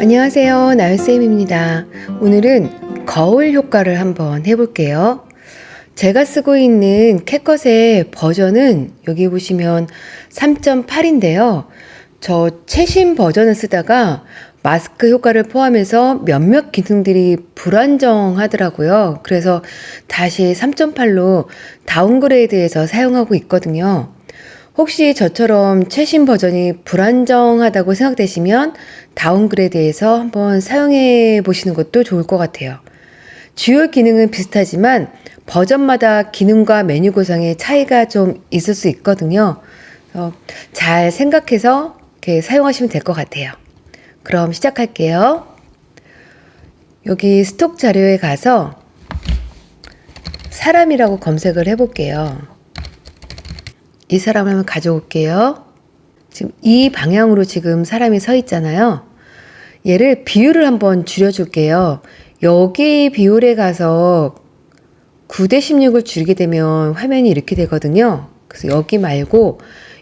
안녕하세요. 나유쌤입니다. 오늘은 거울 효과를 한번 해볼게요. 제가 쓰고 있는 캣컷의 버전은 여기 보시면 3.8인데요. 저 최신 버전을 쓰다가 마스크 효과를 포함해서 몇몇 기능들이 불안정하더라고요. 그래서 다시 3.8로 다운그레이드해서 사용하고 있거든요. 혹시 저처럼 최신 버전이 불안정하다고 생각되시면 다운그레이드해서 한번 사용해 보시는 것도 좋을 것 같아요. 주요 기능은 비슷하지만 버전마다 기능과 메뉴 구성에 차이가 좀 있을 수 있거든요. 어, 잘 생각해서 이렇게 사용하시면 될 것 같아요. 그럼 시작할게요. 여기 스톡 자료에 가서 사람이라고 검색을 해볼게요. 이 사람을 한번 가져올게요. 지금 이 방향으로 지금 사람이 서 있잖아요. 얘를 비율을 한번 줄여줄게요. 여기 비율에 가서 9대 16을 줄이게 되면 화면이 이렇게 되거든요. 그래서 여기 말고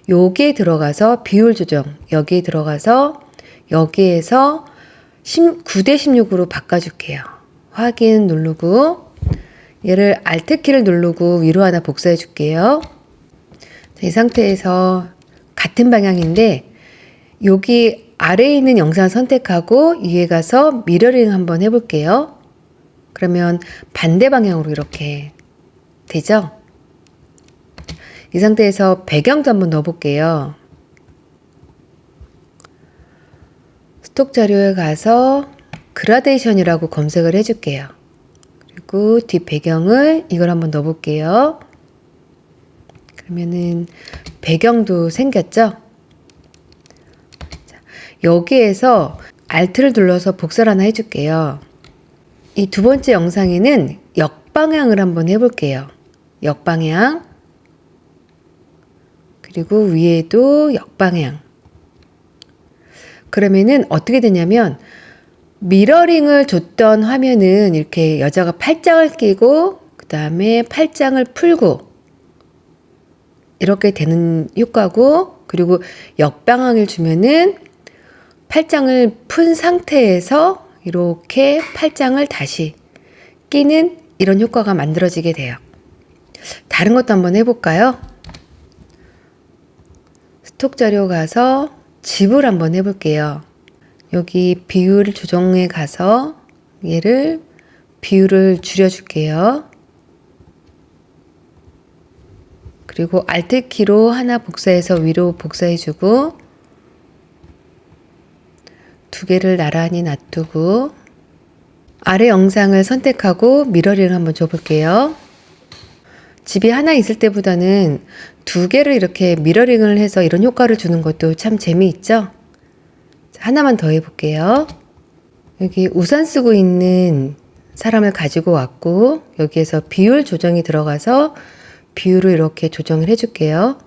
여기에 들어가서 비율 조정, 여기에 들어가서 여기에서 9대 16으로 바꿔줄게요. 확인 누르고 얘를 Alt키를 누르고 위로 하나 복사해 줄게요. 이 상태에서 같은 방향인데 여기 아래에 있는 영상 선택하고 위에 가서 미러링 한번 해볼게요. 그러면 반대 방향으로 이렇게 되죠? 이 상태에서 배경도 한번 넣어볼게요. 스톡 자료에 가서 그라데이션이라고 검색을 해줄게요. 그리고 뒷 배경을 이걸 한번 넣어볼게요. 그러면은 배경도 생겼죠? 자, 여기에서 Alt를 눌러서 복사를 하나 해줄게요. 이 두 번째 영상에는 역방향을 한번 해볼게요. 역방향. 그리고 위에도 역방향. 그러면은 어떻게 되냐면 미러링을 줬던 화면은 이렇게 여자가 팔짱을 끼고 그 다음에 팔짱을 풀고 이렇게 되는 효과고 그리고 역방향을 주면은 팔짱을 푼 상태에서 이렇게 팔짱을 다시 끼는 이런 효과가 만들어지게 돼요. 다른 것도 한번 해볼까요? 스톡 자료 가서 집을 한번 해볼게요. 여기 비율 조정에 가서 얘를 비율을 줄여줄게요. 그리고 Alt키로 하나 복사해서 위로 복사해주고 두 개를 나란히 놔두고 아래 영상을 선택하고 미러링을 한번 줘볼게요. 집이 하나 있을 때보다는 두 개를 이렇게 미러링을 해서 이런 효과를 주는 것도 참 재미있죠? 하나만 더 해볼게요. 여기 우산 쓰고 있는 사람을 가지고 왔고 여기에서 비율 조정이 들어가서 비율을 이렇게 조정을 해줄게요.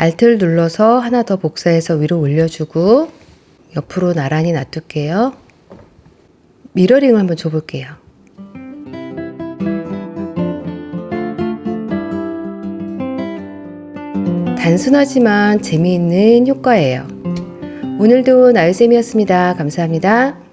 Alt를 눌러서 하나 더 복사해서 위로 올려주고 옆으로 나란히 놔둘게요. 미러링을 한번 줘볼게요. 단순하지만 재미있는 효과예요. 오늘도 나유쌤이었습니다. 감사합니다.